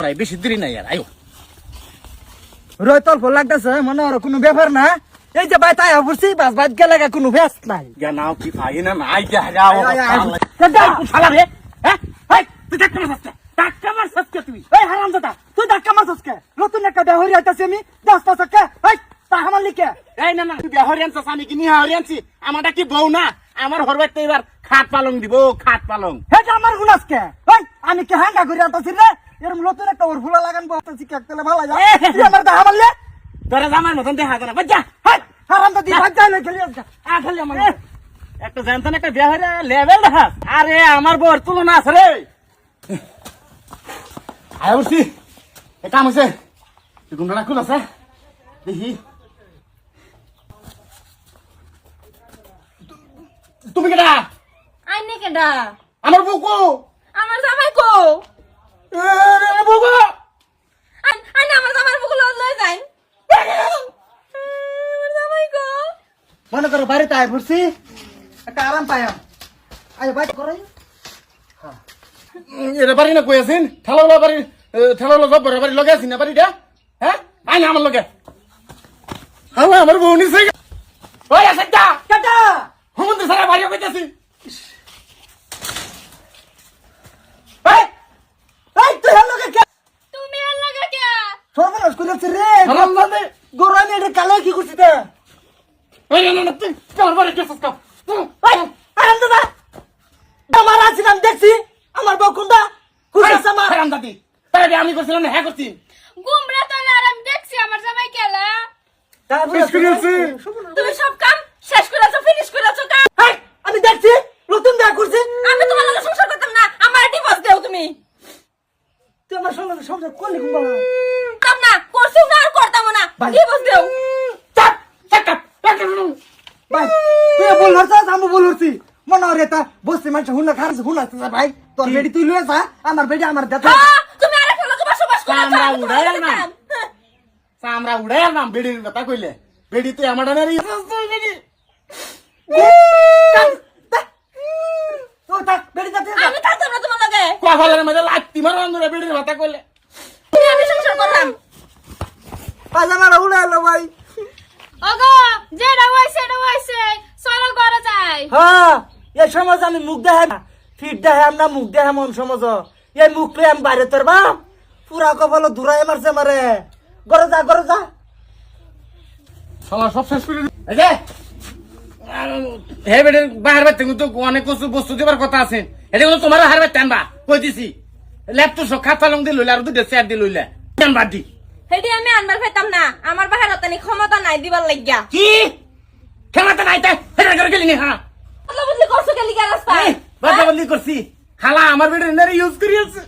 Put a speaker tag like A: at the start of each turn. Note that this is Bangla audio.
A: প্রায় বেশি দেরি নাই আর আয়ো।
B: রয় তল্প লাগতেছে মনে হয় কোনো ব্যাপার না। এই যে ভাই তাই অবশ্যই বাস বাদ গেলে কোনো ব্যস্ত নাই।
A: গা নাও কি পাই না নাই যা যাও। শালা রে। হ্যাঁ? তুই ধাক্কা মারছিস ধাক্কা মারছিস কে তুই?
B: এই হারাম দাদা তুই ধাক্কা মারছস কে? নতুন একটা বেহরি আইতাছি আমি দশটা চাকা এই তা আমার লিখে।
A: এই না না তুই বিহারি আনছিস আমি কি নিহারি আনছি? আমারটা কি বউ না? আমার হরবার তো এবার খাট পালং দিব খাট পালং।
B: হেটা আমার গুনাস কে? এই আমি কে হাঙ্গা করে আইতাছি রে? এরম নতুন একটা ওর ফুলা লাগান তেলে ভালো যায় তুই আমার
A: তোরা জামার মতন দেখা করে
B: হাই হারাম দাদি ভাগ যাই না খেলি আজকে।
A: আ খালি আমার একটা জানতাম একটা বিহারি লেভেল দেখাস। আরে আমার বউর তুলনা আছে রে। আয় বলছি এ কাম হয়েছে তুই খুল আছে। দেখি। তুমি কেটা
C: আইনে কেডা?
A: আমার বউ কো?
C: আমার জামাই কো?
B: মনে করো বাড়িতে আয় পড়ছি একটা আরাম পাইম আয় বাইক করাই
A: এটা বাড়ি না কই আছেন? ঠেলাওলা বাড়ি ঠেলাওলা সব বড় বাড়ি লগে আছেন না বাড়িটা? হ্যাঁ? আই না আমার লগে। আমার বউ নিছে। ওই আছে টা
B: কাটা
A: হুমন্দ সারা বাড়ি কইতাছি এই
B: এই তুই হলো কে
C: তুমি আর লাগা কে
B: সর্বনাশ করেছে রে?
A: হারাম দাদে
B: গরু এটা কালে কি করছি তা?
A: ওই না না তুই কার
B: আরাম দাদা। আমার আছিলাম দেখছি। আমার
A: তাই আমি করছিলাম না হ্যাঁ করছি।
C: গুমরা তো আর আমি দেখছি আমার জামাই কেলা।
B: তারপরে
A: শেষ করে আছে।
C: তুমি সব কাম শেষ করেছ ফিনিশ করেছ কাম।
B: এই, আমি দেখছি নতুন দেখা করছি।
C: আমি তোমার লগে সংসার করতাম না আমার ডিভোর্স দেও তুমি।
B: তুই আমার সঙ্গে সংসার করলি কুম্বা
C: কাম না করছিও না আর না। ডিভোর্স দেও
A: চাপ চাপ
B: ভাই তুই বল হরছাস আমি বল হরছি মনে হয় তা বসতে মানুষ হুনা খাস হুনা ভাই। তোর বেডি তুই লয়ে যা আমার বেডি আমার দেখা
C: হ্যাঁ তুমি আরেক লগে বসবাস করো
A: কামরা উড়াই না। আমরা উড়াই নাম। বেডির কথা কইলে। বেডি তুই আমার ডানারি বেডি
B: ও তা বেডি যাতে
C: আমি থাকতাম না তোমার লগে।
A: কপালের মধ্যে লাত্তি মারো আমরা বেডির কথা কইলে।
C: আমি সংসার করতাম।
B: পাজামারা উড়ে এলো ভাই।
C: ওগো যেটা হইছে এটা হইছে চলো ঘরে যাই।
B: হ্যাঁ এই সমাজ আমি মুখ দেখাই না। ফিট দেখাম না মুখ দেখাম মন সমাজ। এই মুখ আমি বাইরে তোর বাপ। পুরা কপাল ধুরাই মারছে মারে গরে যা গরে যা।
A: শালা সব শেষ করে দি- এই হে বেডির বাহার বাইতে কিন্তু অনেক কিছু বস্তু দেবার কথা আছে। এটা কিন্তু তোমার হার বাইতে আনবা। কই দিছি? ল্যাপটপ সব খাতা লং দিয়ে লইলে আর দুটো চেয়ার দিয়ে লইলে। আনবা দি।
C: হেডি আমি আনবার পাইতাম না। আমার বাহার তানি ক্ষমতা নাই দিবার লাগিয়া।
A: কি? ক্ষমতা নাই তাই হেটা করে গেলি না
C: বদলা বদলি করছ গেলি গা রাস্তায়
A: বাদা বদলি করছি খালা আমার বেডির ইউজ করিয়াছে